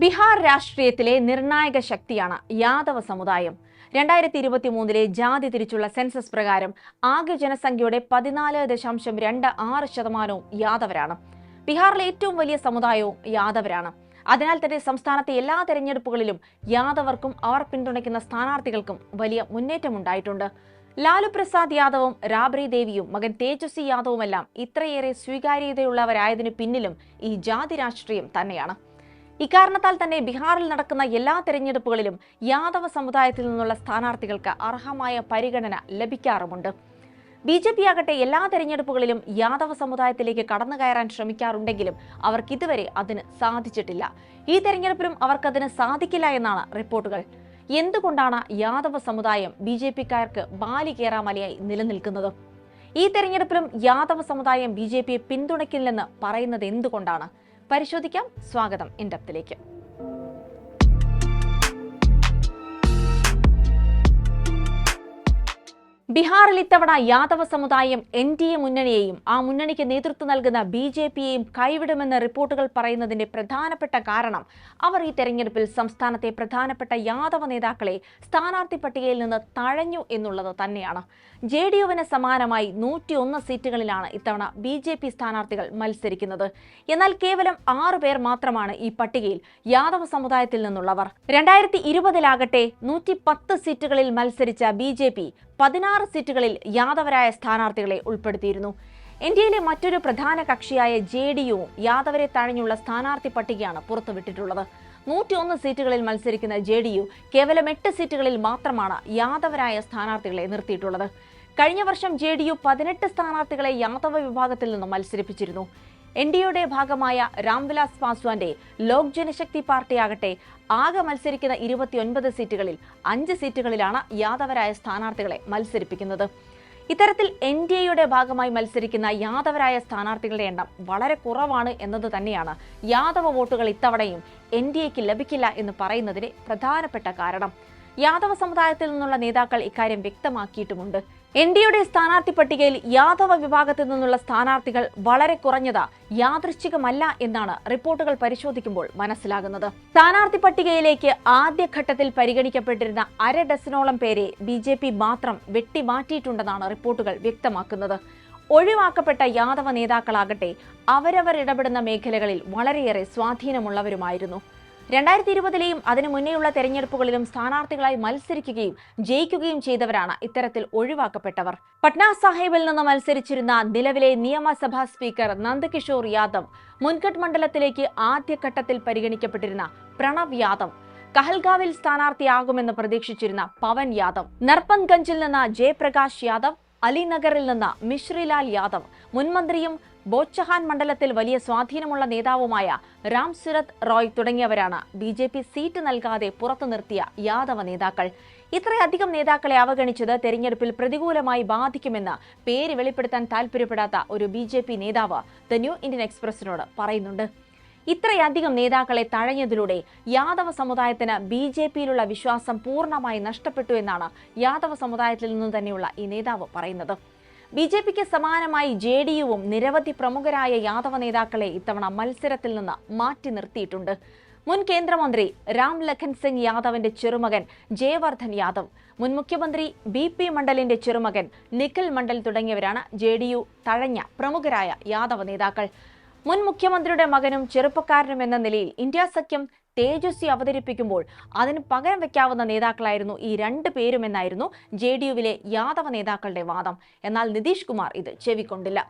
ബീഹാർ രാഷ്ട്രീയത്തിലെ നിർണായക ശക്തിയാണ് യാദവ സമുദായം. രണ്ടായിരത്തി ഇരുപത്തി മൂന്നിലെ ജാതി തിരിച്ചുള്ള സെൻസസ് പ്രകാരം ആകെ ജനസംഖ്യയുടെ പതിനാല് ദശാംശം രണ്ട് ആറ് ശതമാനവും യാദവരാണ്. ബീഹാറിലെ ഏറ്റവും വലിയ സമുദായവും യാദവരാണ്. അതിനാൽ തന്നെ സംസ്ഥാനത്തെ എല്ലാ തെരഞ്ഞെടുപ്പുകളിലും യാദവർക്കും അവർ പിന്തുണയ്ക്കുന്ന സ്ഥാനാർത്ഥികൾക്കും വലിയ മുന്നേറ്റമുണ്ടായിട്ടുണ്ട്. ലാലു പ്രസാദ് യാദവും രാബ്രി ദേവിയും മകൻ തേജസ്വി യാദവുമെല്ലാം ഇത്രയേറെ സ്വീകാര്യതയുള്ളവരായതിനു പിന്നിലും ഈ ജാതി രാഷ്ട്രീയം തന്നെയാണ്. ഇക്കാരണത്താൽ തന്നെ ബീഹാറിൽ നടക്കുന്ന എല്ലാ തെരഞ്ഞെടുപ്പുകളിലും യാദവ സമുദായത്തിൽ നിന്നുള്ള സ്ഥാനാർത്ഥികൾക്ക് അർഹമായ പരിഗണന ലഭിക്കാറുമുണ്ട്. ബി ജെ പി ആകട്ടെ എല്ലാ തെരഞ്ഞെടുപ്പുകളിലും യാദവ സമുദായത്തിലേക്ക് കടന്നു കയറാൻ ശ്രമിക്കാറുണ്ടെങ്കിലും അവർക്ക് ഇതുവരെ അതിന് സാധിച്ചിട്ടില്ല. ഈ തെരഞ്ഞെടുപ്പിലും അവർക്കതിന് സാധിക്കില്ല എന്നാണ് റിപ്പോർട്ടുകൾ. എന്തുകൊണ്ടാണ് യാദവ സമുദായം ബി ജെ പിക്കാർക്ക് ബാലികേറാമലയായി നിലനിൽക്കുന്നത്? ഈ തെരഞ്ഞെടുപ്പിലും യാദവ സമുദായം ബി ജെ പിയെ പിന്തുണയ്ക്കില്ലെന്ന് പറയുന്നത് എന്തുകൊണ്ടാണ്? പരിശോധിക്കാം. സ്വാഗതം ഇൻഡപ്തിലേക്ക്. ബീഹാറിൽ ഇത്തവണ യാദവ സമുദായം എൻ ഡി എ മുന്നണിയെയും ആ മുന്നണിക്ക് നേതൃത്വം നൽകുന്ന ബി ജെ പിയെയും കൈവിടുമെന്ന റിപ്പോർട്ടുകൾ പറയുന്നതിന്റെ പ്രധാനപ്പെട്ട കാരണം അവർ ഈ തെരഞ്ഞെടുപ്പിൽ സംസ്ഥാനത്തെ പ്രധാനപ്പെട്ട യാദവ നേതാക്കളെ സ്ഥാനാർത്ഥി പട്ടികയിൽ നിന്ന് തഴഞ്ഞു എന്നുള്ളത് തന്നെയാണ്. ജെ ഡി യുവിന് സമാനമായി നൂറ്റിയൊന്ന് സീറ്റുകളിലാണ് ഇത്തവണ ബി ജെ പി സ്ഥാനാർത്ഥികൾ മത്സരിക്കുന്നത്. എന്നാൽ കേവലം ആറു പേർ മാത്രമാണ് ഈ പട്ടികയിൽ യാദവ സമുദായത്തിൽ നിന്നുള്ളവർ. രണ്ടായിരത്തി ഇരുപതിലാകട്ടെ നൂറ്റി പത്ത് സീറ്റുകളിൽ മത്സരിച്ച ബി ജെ പി പതിനാറ് സീറ്റുകളിൽ യാദവരായ സ്ഥാനാർത്ഥികളെ ഉൾപ്പെടുത്തിയിരുന്നു. ഇന്ത്യയിലെ മറ്റൊരു പ്രധാന കക്ഷിയായ ജെ ഡി യുവും യാദവരെ തഴഞ്ഞുള്ള സ്ഥാനാർത്ഥി പട്ടികയാണ് പുറത്തുവിട്ടിട്ടുള്ളത്. നൂറ്റിയൊന്ന് സീറ്റുകളിൽ മത്സരിക്കുന്ന ജെ ഡി യു കേവലം എട്ട് സീറ്റുകളിൽ മാത്രമാണ് യാദവരായ സ്ഥാനാർത്ഥികളെ നിർത്തിയിട്ടുള്ളത്. കഴിഞ്ഞ വർഷം ജെ ഡി യു പതിനെട്ട് സ്ഥാനാർത്ഥികളെ യാദവ വിഭാഗത്തിൽ നിന്നും മത്സരിപ്പിച്ചിരുന്നു. എൻ ഡി എയുടെ ഭാഗമായ രാംവിലാസ് പാസ്വാന്റെ ലോക് ജനശക്തി പാർട്ടിയാകട്ടെ ആകെ മത്സരിക്കുന്ന ഇരുപത്തിയൊൻപത് സീറ്റുകളിൽ അഞ്ച് സീറ്റുകളിലാണ് യാദവരായ സ്ഥാനാർത്ഥികളെ മത്സരിപ്പിക്കുന്നത്. ഇത്തരത്തിൽ എൻ ഡി എയുടെ ഭാഗമായി മത്സരിക്കുന്ന യാദവരായ സ്ഥാനാർത്ഥികളുടെ എണ്ണം വളരെ കുറവാണ് എന്നത് തന്നെയാണ് യാദവ വോട്ടുകൾ ഇത്തവണയും എൻ ഡി എക്ക് ലഭിക്കില്ല എന്ന് പറയുന്നതിന് പ്രധാനപ്പെട്ട കാരണം. യാദവ സമുദായത്തിൽ നിന്നുള്ള നേതാക്കൾ ഇക്കാര്യം വ്യക്തമാക്കിയിട്ടുമുണ്ട്. എൻ ഡി എയുടെ സ്ഥാനാർത്ഥി പട്ടികയിൽ യാദവ വിഭാഗത്തിൽ നിന്നുള്ള സ്ഥാനാർത്ഥികൾ വളരെ കുറഞ്ഞത് യാദൃശ്ചികമല്ല എന്നാണ് റിപ്പോർട്ടുകൾ പരിശോധിക്കുമ്പോൾ മനസ്സിലാകുന്നത്. സ്ഥാനാർത്ഥി പട്ടികയിലേക്ക് ആദ്യഘട്ടത്തിൽ പരിഗണിക്കപ്പെട്ടിരുന്ന അര ഡസനോളം പേരെ ബി ജെ പി മാത്രം വെട്ടിമാറ്റിയിട്ടുണ്ടെന്നാണ് റിപ്പോർട്ടുകൾ വ്യക്തമാക്കുന്നത്. ഒഴിവാക്കപ്പെട്ട യാദവ നേതാക്കളാകട്ടെ അവരവർ ഇടപെടുന്ന മേഖലകളിൽ വളരെയേറെ സ്വാധീനമുള്ളവരുമായിരുന്നു. രണ്ടായിരത്തി ഇരുപതിലെയും അതിനു മുന്നേയുള്ള തെരഞ്ഞെടുപ്പുകളിലും സ്ഥാനാർത്ഥികളായി മത്സരിക്കുകയും ജയിക്കുകയും ചെയ്തവരാണ് ഇത്തരത്തിൽ ഒഴിവാക്കപ്പെട്ടവർ. പട്ന സാഹിബിൽ നിന്ന് മത്സരിച്ചിരുന്ന നിലവിലെ നിയമസഭാ സ്പീക്കർ നന്ദകിഷോർ യാദവ് മുൻകട്ട് മണ്ഡലത്തിലേക്ക് ആദ്യഘട്ടത്തിൽ പരിഗണിക്കപ്പെട്ടിരുന്ന പ്രണവ് യാദവ് കഹൽഗാവിൽ സ്ഥാനാർത്ഥിയാകുമെന്ന് പ്രതീക്ഷിച്ചിരുന്ന പവൻ യാദവ് നർപ്പൻഗഞ്ചിൽ നിന്ന് ജയപ്രകാശ് യാദവ് അലിനഗറിൽ നിന്ന് മിശ്രിലാൽ യാദവ് മുൻമന്ത്രിയും ബോച്ചഹാൻ മണ്ഡലത്തിൽ വലിയ സ്വാധീനമുള്ള നേതാവുമായ രാം സുരത് റോയ് തുടങ്ങിയവരാണ് ബി ജെ പി സീറ്റ് നൽകാതെ പുറത്തു നിർത്തിയ യാദവ നേതാക്കൾ. ഇത്രയധികം നേതാക്കളെ അവഗണിച്ചത് തെരഞ്ഞെടുപ്പിൽ പ്രതികൂലമായി ബാധിക്കുമെന്ന് പേര് വെളിപ്പെടുത്താൻ താൽപര്യപ്പെടാത്ത ഒരു ബി ജെ പി നേതാവ് ദ ന്യൂ ഇന്ത്യൻ എക്സ്പ്രസിനോട് പറയുന്നുണ്ട്. ഇത്രയധികം നേതാക്കളെ തഴഞ്ഞതിലൂടെ യാദവ സമുദായത്തിന് ബി ജെ പിയിലുള്ള വിശ്വാസം പൂർണമായി നഷ്ടപ്പെട്ടു എന്നാണ് യാദവ സമുദായത്തിൽ നിന്ന് തന്നെയുള്ള ഈ നേതാവ് പറയുന്നത്. ബി ജെ പിക്ക് സമാനമായി ജെ ഡി യുവും നിരവധി പ്രമുഖരായ യാദവ നേതാക്കളെ ഇത്തവണ മത്സരത്തിൽ നിന്ന് മാറ്റി നിർത്തിയിട്ടുണ്ട്. മുൻ കേന്ദ്രമന്ത്രി രാം ലഖൻ സിംഗ് യാദവിന്റെ ചെറുമകൻ ജയവർദ്ധൻ യാദവ് മുൻ മുഖ്യമന്ത്രി ബി പി മണ്ഡലിന്റെ ചെറുമകൻ നിഖിൽ മണ്ഡൽ തുടങ്ങിയവരാണ് ജെ ഡി യു തഴഞ്ഞ പ്രമുഖരായ യാദവ നേതാക്കൾ. മുൻ മുഖ്യമന്ത്രിയുടെ മകനും ചെറുപ്പക്കാരനും എന്ന നിലയിൽ ഇന്ത്യ സഖ്യം തേജസ്വി അവതരിപ്പിക്കുമ്പോൾ അതിന് പകരം വെക്കാവുന്ന നേതാക്കളായിരുന്നു ഈ രണ്ട് പേരുമെന്നായിരുന്നു ജെ ഡി യുവിലെ യാദവ നേതാക്കളുടെ വാദം. എന്നാൽ നിതീഷ് കുമാർ ഇത് ചെവിക്കൊണ്ടില്ല.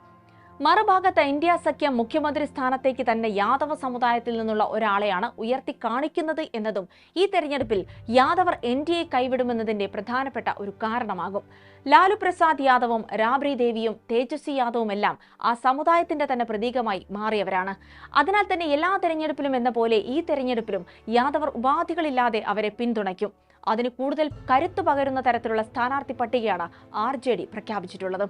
മറുഭാഗത്ത് ഇന്ത്യ സഖ്യം മുഖ്യമന്ത്രി സ്ഥാനത്തേക്ക് തന്നെ യാദവ സമുദായത്തിൽ നിന്നുള്ള ഒരാളെയാണ് ഉയർത്തി കാണിക്കുന്നത് എന്നതും ഈ തെരഞ്ഞെടുപ്പിൽ യാദവർ എൻ ഡി എ കൈവിടുമെന്നതിന്റെ പ്രധാനപ്പെട്ട ഒരു കാരണമാകും. ലാലു പ്രസാദ് യാദവും രാബ്രി ദേവിയും തേജസ്വി യാദവുമെല്ലാം ആ സമുദായത്തിന്റെ തന്നെ പ്രതീകമായി മാറിയവരാണ്. അതിനാൽ തന്നെ എല്ലാ തെരഞ്ഞെടുപ്പിലും എന്ന പോലെ ഈ തെരഞ്ഞെടുപ്പിലും യാദവർ ഉപാധികളില്ലാതെ അവരെ പിന്തുണയ്ക്കും. അതിന് കൂടുതൽ കരുത്തു പകരുന്ന തരത്തിലുള്ള സ്ഥാനാർത്ഥി പട്ടികയാണ് ആർ പ്രഖ്യാപിച്ചിട്ടുള്ളത്.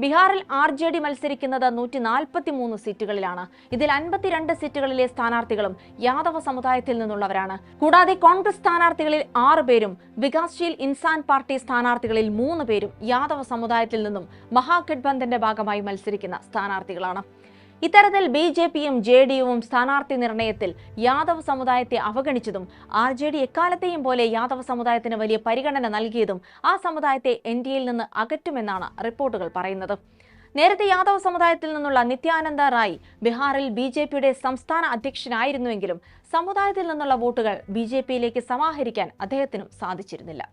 ബീഹാറിൽ ആർ ജെ ഡി മത്സരിക്കുന്നത് നൂറ്റി നാൽപ്പത്തി മൂന്ന് സീറ്റുകളിലാണ്. ഇതിൽ അൻപത്തിരണ്ട് സീറ്റുകളിലെ സ്ഥാനാർത്ഥികളും യാദവ സമുദായത്തിൽ നിന്നുള്ളവരാണ്. കൂടാതെ കോൺഗ്രസ് സ്ഥാനാർത്ഥികളിൽ ആറ് പേരും വികാസ്ശീൽ ഇൻസാൻ പാർട്ടി സ്ഥാനാർത്ഥികളിൽ മൂന്ന് പേരും യാദവ സമുദായത്തിൽ നിന്നും മഹാഗഡ്ബന്ധന്റെ ഭാഗമായി മത്സരിക്കുന്ന സ്ഥാനാർത്ഥികളാണ്. ഇത്തരത്തിൽ ബി ജെ പിയും ജെ ഡി യുവും സ്ഥാനാർത്ഥി നിർണയത്തിൽ യാദവ് സമുദായത്തെ അവഗണിച്ചതും ആർ ജെ ഡി എക്കാലത്തെയും പോലെ യാദവ് സമുദായത്തിന് വലിയ പരിഗണന നൽകിയതും ആ സമുദായത്തെ എൻ ഡി എയിൽ നിന്ന് അകറ്റുമെന്നാണ് റിപ്പോർട്ടുകൾ പറയുന്നത്. നേരത്തെ യാദവ് സമുദായത്തിൽ നിന്നുള്ള നിത്യാനന്ദ റായ് ബീഹാറിൽ ബി ജെ പിയുടെ സംസ്ഥാന അധ്യക്ഷനായിരുന്നുവെങ്കിലും സമുദായത്തിൽ നിന്നുള്ള വോട്ടുകൾ ബി ജെ പിയിലേക്ക് സമാഹരിക്കാൻ അദ്ദേഹത്തിനും സാധിച്ചിരുന്നില്ല.